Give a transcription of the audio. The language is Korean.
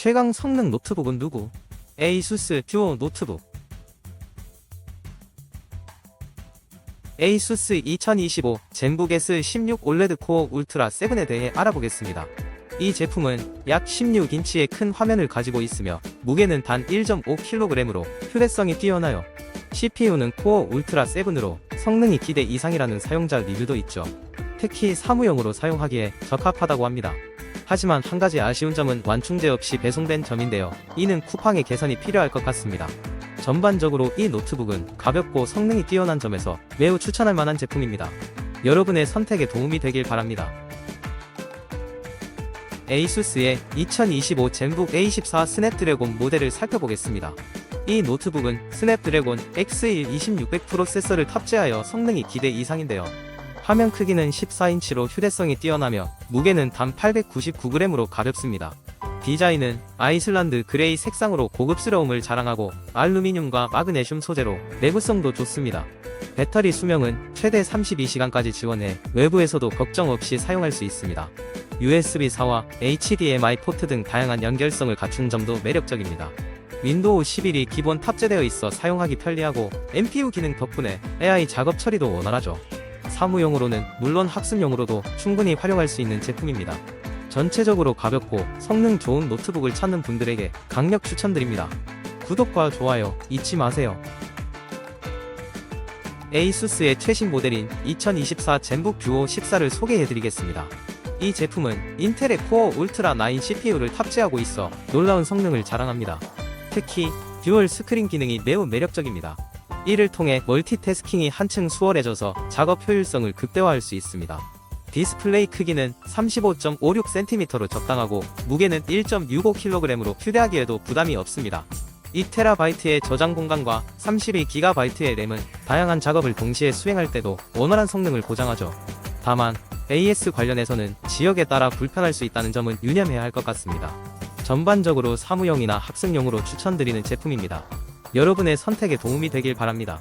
최강 성능 노트북은 누구? 에이수스 듀오 노트북 에이수스 2025 젠북 S16 올레드 코어 울트라 7에 대해 알아보겠습니다. 이 제품은 약 16인치의 큰 화면을 가지고 있으며 무게는 단 1.5kg으로 휴대성이 뛰어나요. CPU는 코어 울트라 7으로 성능이 기대 이상이라는 사용자 리뷰도 있죠. 특히 사무용으로 사용하기에 적합하다고 합니다. 하지만 한 가지 아쉬운 점은 완충제 없이 배송된 점인데요. 이는 쿠팡의 개선이 필요할 것 같습니다. 전반적으로 이 노트북은 가볍고 성능이 뛰어난 점에서 매우 추천할 만한 제품입니다. 여러분의 선택에 도움이 되길 바랍니다. 에이수스의 2025 젠북 A14 스냅드래곤 모델을 살펴보겠습니다. 이 노트북은 스냅드래곤 X1 2600 프로세서를 탑재하여 성능이 기대 이상인데요. 화면 크기는 14인치로 휴대성이 뛰어나며 무게는 단 899g으로 가볍습니다. 디자인은 아이슬란드 그레이 색상으로 고급스러움을 자랑하고 알루미늄과 마그네슘 소재로 내구성도 좋습니다. 배터리 수명은 최대 32시간까지 지원해 외부에서도 걱정 없이 사용할 수 있습니다. USB4와 HDMI 포트 등 다양한 연결성을 갖춘 점도 매력적입니다. 윈도우 11이 기본 탑재되어 있어 사용하기 편리하고 NPU 기능 덕분에 AI 작업 처리도 원활하죠. 사무용으로는 물론 학습용으로도 충분히 활용할 수 있는 제품입니다. 전체적으로 가볍고 성능 좋은 노트북을 찾는 분들에게 강력 추천드립니다. 구독과 좋아요 잊지 마세요. 에이수스의 최신 모델인 2024 젠북 듀오 14를 소개해드리겠습니다. 이 제품은 인텔의 코어 울트라 9 CPU를 탑재하고 있어 놀라운 성능을 자랑합니다. 특히 듀얼 스크린 기능이 매우 매력적입니다. 이를 통해 멀티태스킹이 한층 수월해져서 작업 효율성을 극대화할 수 있습니다. 디스플레이 크기는 35.56cm로 적당하고 무게는 1.65kg으로 휴대하기에도 부담이 없습니다. 2TB의 저장 공간과 32GB의 램은 다양한 작업을 동시에 수행할 때도 원활한 성능을 보장하죠. 다만 AS 관련해서는 지역에 따라 불편할 수 있다는 점은 유념해야 할 것 같습니다. 전반적으로 사무용이나 학습용으로 추천드리는 제품입니다. 여러분의 선택에 도움이 되길 바랍니다.